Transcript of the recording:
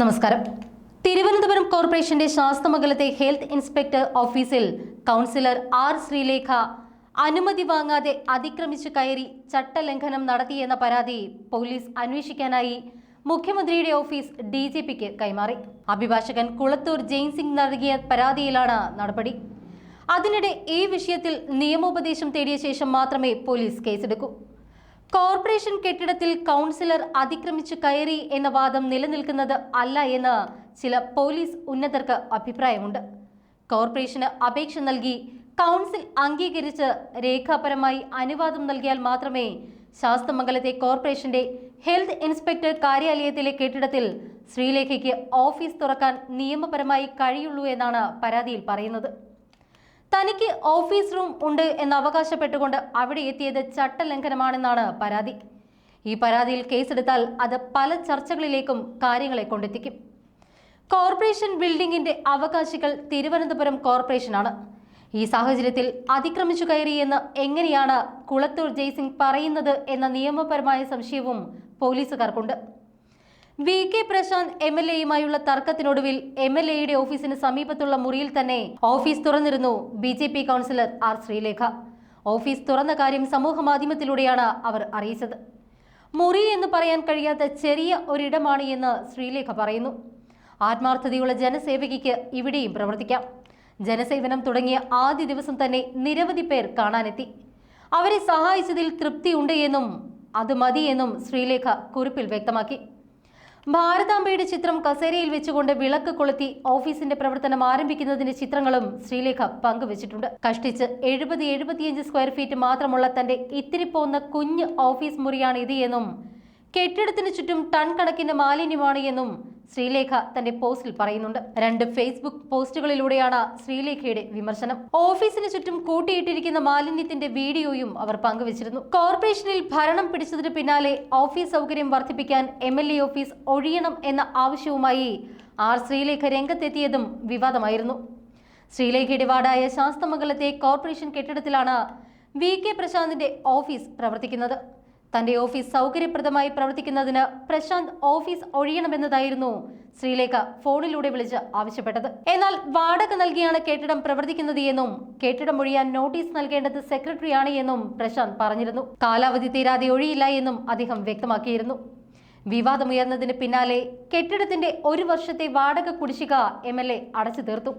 നമസ്കാരം. തിരുവനന്തപുരം കോർപ്പറേഷന്റെ ശാസ്തമംഗലത്തെ ഹെൽത്ത് ഇൻസ്പെക്ടർ ഓഫീസിൽ കൗൺസിലർ ആർ ശ്രീലേഖ അനുമതി വാങ്ങാതെ അതിക്രമിച്ചു കയറി ചട്ടലംഘനം നടത്തിയെന്ന പരാതി പോലീസ് അന്വേഷിക്കാനായി മുഖ്യമന്ത്രിയുടെ ഓഫീസ് ഡി ജി പിക്ക് കൈമാറി. അഭിഭാഷകൻ കുളത്തൂർ ജെയിൻസിംഗ് നൽകിയ പരാതിയിലാണ് നടപടി. അതിനിടെ ഈ വിഷയത്തിൽ നിയമോപദേശം തേടിയ ശേഷം മാത്രമേ പോലീസ് കേസെടുക്കൂ. കോർപ്പറേഷൻ കെട്ടിടത്തിൽ കൗൺസിലർ അതിക്രമിച്ചു കയറി എന്ന വാദം നിലനിൽക്കുന്നത് അല്ല എന്ന് ചില പോലീസ് ഉന്നതർക്ക് അഭിപ്രായമുണ്ട്. കോർപ്പറേഷന് അപേക്ഷ നൽകി കൗൺസിൽ അംഗീകരിച്ച് രേഖാപരമായി അനുവാദം നൽകിയാൽ മാത്രമേ ശാസ്തമംഗലത്തെ കോർപ്പറേഷന്റെ ഹെൽത്ത് ഇൻസ്പെക്ടർ കാര്യാലയത്തിലെ കെട്ടിടത്തിൽ ശ്രീലേഖയ്ക്ക് ഓഫീസ് തുറക്കാൻ നിയമപരമായി കഴിയുള്ളൂ എന്നാണ് പരാതിയിൽ പറയുന്നത്. തനിക്ക് ഓഫീസ് റൂം ഉണ്ട് എന്ന് അവകാശപ്പെട്ടുകൊണ്ട് അവിടെ എത്തിയത് ചട്ടലംഘനമാണെന്നാണ് പരാതി. ഈ പരാതിയിൽ കേസെടുത്താൽ അത് പല ചർച്ചകളിലേക്കും കാര്യങ്ങളെ കൊണ്ടെത്തിക്കും. കോർപ്പറേഷൻ ബിൽഡിംഗിന്റെ അവകാശികൾ തിരുവനന്തപുരം കോർപ്പറേഷനാണ്. ഈ സാഹചര്യത്തിൽ അതിക്രമിച്ചു കയറിയെന്ന് എങ്ങനെയാണ് കുളത്തൂർ ജയ്സിംഗ് പറയുന്നത് എന്ന നിയമപരമായ സംശയവും പോലീസുകാർക്കുണ്ട്. V K Prashanth M L എയുമായുള്ള തർക്കത്തിനൊടുവിൽ എം എൽ എയുടെ ഓഫീസിന് സമീപത്തുള്ള മുറിയിൽ തന്നെ ഓഫീസ് തുറന്നിരുന്നു B J P councillor R Sreelekha. Office തുറന്ന കാര്യം സമൂഹ മാധ്യമത്തിലൂടെയാണ് അവർ അറിയിച്ചത്. മുറി എന്ന് പറയാൻ കഴിയാത്ത ചെറിയ ഒരിടമാണ് എന്ന് ശ്രീലേഖ പറയുന്നു. ആത്മാർത്ഥതയുള്ള ജനസേവകിക്ക് ഇവിടെയും പ്രവർത്തിക്കാം. ജനസേവനം തുടങ്ങിയ ആദ്യ ദിവസം തന്നെ നിരവധി പേർ കാണാനെത്തി. അവരെ സഹായിച്ചതിൽ തൃപ്തിയുണ്ട് എന്നും അത് മതിയെന്നും ശ്രീലേഖ കുറിപ്പിൽ വ്യക്തമാക്കി. ഭാരതാംബയുടെ ചിത്രം കസേരയിൽ വെച്ചുകൊണ്ട് വിളക്ക് കൊളുത്തി ഓഫീസിന്റെ പ്രവർത്തനം ആരംഭിക്കുന്നതിന്റെ ചിത്രങ്ങളും ശ്രീലേഖ പങ്കുവച്ചിട്ടുണ്ട്. കഷ്ടിച്ച് എഴുപത് എഴുപത്തിയഞ്ച് സ്ക്വയർ ഫീറ്റ് മാത്രമുള്ള തന്റെ ഇത്തിരി പോന്ന കുഞ്ഞ് ഓഫീസ് മുറിയാണ് ഇത് എന്നും കെട്ടിടത്തിന് ചുറ്റും ടൺ കണക്കിന് മാലിന്യമാണ് എന്നും ശ്രീലേഖ തന്റെ പോസ്റ്റിൽ പറയുന്നുണ്ട്. രണ്ട് ഫേസ്ബുക്ക് പോസ്റ്റുകളിലൂടെയാണ് ശ്രീലേഖയുടെ വിമർശനം. ഓഫീസിന് ചുറ്റും കൂട്ടിയിട്ടിരിക്കുന്ന മാലിന്യത്തിന്റെ വീഡിയോയും അവർ പങ്കുവച്ചിരുന്നു. കോർപ്പറേഷനിൽ ഭരണം പിടിച്ചതിന് പിന്നാലെ ഓഫീസ് സൗകര്യം വർദ്ധിപ്പിക്കാൻ എം ഓഫീസ് ഒഴിയണം എന്ന ആവശ്യവുമായി ആർ ശ്രീലേഖ രംഗത്തെത്തിയതും വിവാദമായിരുന്നു. ശ്രീലേഖയുടെ വാർഡായ ശാസ്തമംഗലത്തെ കോർപ്പറേഷൻ കെട്ടിടത്തിലാണ് വി കെ പ്രശാന്തിന്റെ ഓഫീസ് പ്രവർത്തിക്കുന്നത്. തന്റെ ഓഫീസ് സൗകര്യപ്രദമായി പ്രവർത്തിക്കുന്നതിന് പ്രശാന്ത് ഓഫീസ് ഒഴിയണമെന്നതായിരുന്നു ശ്രീലേഖ ഫോണിലൂടെ വിളിച്ച് ആവശ്യപ്പെട്ടത്. എന്നാൽ വാടക നൽകിയാണ് കെട്ടിടം പ്രവർത്തിക്കുന്നത് എന്നും കെട്ടിടം ഒഴിയാൻ നോട്ടീസ് നൽകേണ്ടത് സെക്രട്ടറിയാണ് എന്നും പ്രശാന്ത് പറഞ്ഞിരുന്നു. കാലാവധി തീരാതെ ഒഴിയില്ല എന്നും അദ്ദേഹം വ്യക്തമാക്കിയിരുന്നു. വിവാദമുയർന്നതിന് പിന്നാലെ കെട്ടിടത്തിന്റെ ഒരു വർഷത്തെ വാടക കുടിശ്ശിക എം എൽ എ അടച്ചു തീർത്തു.